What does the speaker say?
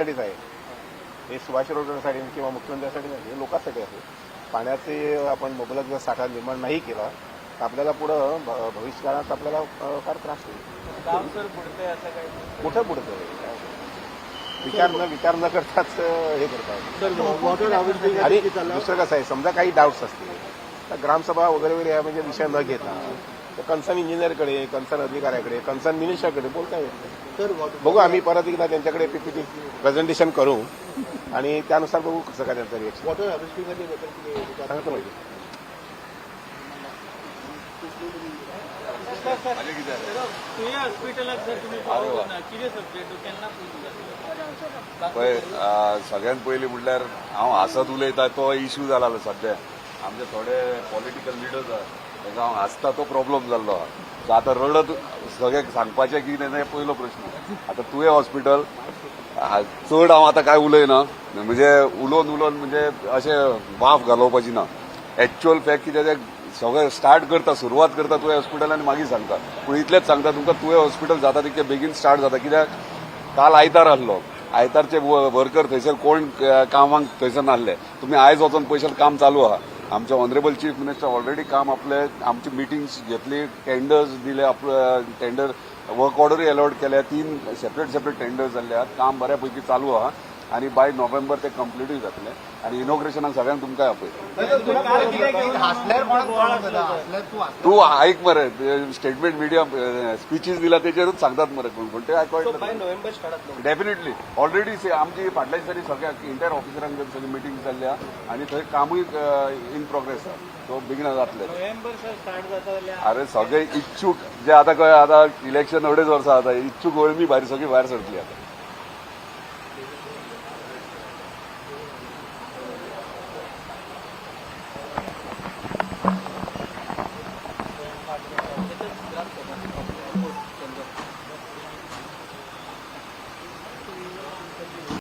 साठीच आहे. हे सुभाष रोडसाठी किंवा मुख्यमंत्र्यांसाठी नाही हे लोकांसाठी आहे. पाण्याचे आपण मुबलक जर साठा निर्माण नाही केला तर आपल्याला पुढं भविष्यकाळात आपल्याला फार त्रास होईल. कुठं पुढचं विचार न विचार न करताच हे करतात आणि दुसरं कसं आहे? समजा काही डाऊट्स असतील तर ग्रामसभा वगैरे वगैरे या म्हणजे विषय न घेता कन्सर्न इंजिनियरकडे कन्सर्न अधिकाऱ्याकडे कन्सर्न मिनिस्टरकडे बोलता येत वॉटर बघू आम्ही परत एकदा त्यांच्याकडे पीपीटी प्रेझेंटेशन करू. आणि त्यानुसार बघू कसं काय त्यांचं रिएक्शन वॉटर सांगतो माहिती आ, सगळ्यात पयलीं म्हणल्यार हांव हसत उलयता तो इश्यू जाला सध्या. आमचे थोडे पॉलिटिकल लिडर्स आहात. ताका हांव हांसता तो प्रॉब्लेम जाल्लो आहा सो आतां रडत सगळ्याक सांगपाचें कितें नाही पयलो प्रश्न. आतां तुवें हॉस्पिटल चड हांव आतां कांय उलयना म्हणजे उलोवन उलोवन म्हणजे अशें वाफ घालोवपाची ना. एक्च्युअल फॅक्ट कितें तें सगळें स्टार्ट करता सुरवात करता तुवें हॉस्पिटल आनी मागीर सांगता पूण इतलेंच सांगता तुमकां तुवें हॉस्पिटल जाता तितकें बेगीन स्टार्ट जाता. कित्याक काल आयतार आसलो आयतारचे वर्कर थंयसर कोण कामांक थंयसर नासले. तुमी आयज वचोन पयशे काम चालू आहा. आमच्या ऑनरेबल चीफ मिनिस्टर ऑलरेडी काम आपले आमची मिटिंग्स घेतली. टेंडर्स दिले आपलं टेंडर वर्क ऑर्डरय अलॉट केल्या. तीन सेपरेट सेपरेट टेंडर्स जाल्ले आहात काम बऱ्यापैकी चालू आहा. आणि बाय नोव्हेंबर ते कम्प्लिटूय जातले आणि इनॉग्रेशनाक सगळ्यांक तुमकां आपयता तू ऐक मरे स्टेटमेंट मिडिया स्पीचीस दिला त्याच्यावरच सांगतात मरे कोण कोण ते स्टार्ट डेफिनेटली ऑलरेडी आमची फाटल्या दिसांनी सगळ्या इंटर ऑफिसरांक सगळी मिटींग जाल्ल्या आणि थंय कामूय इन प्रोग्रेस आहा. सो बेगिना जातले जाता अरे सगळे इच्छूक जे आता कळ्ळें आतां इलेक्शन अडेच वर्सां आतां इच्छूक वळमी भायर सगळी भायर सरतली आता.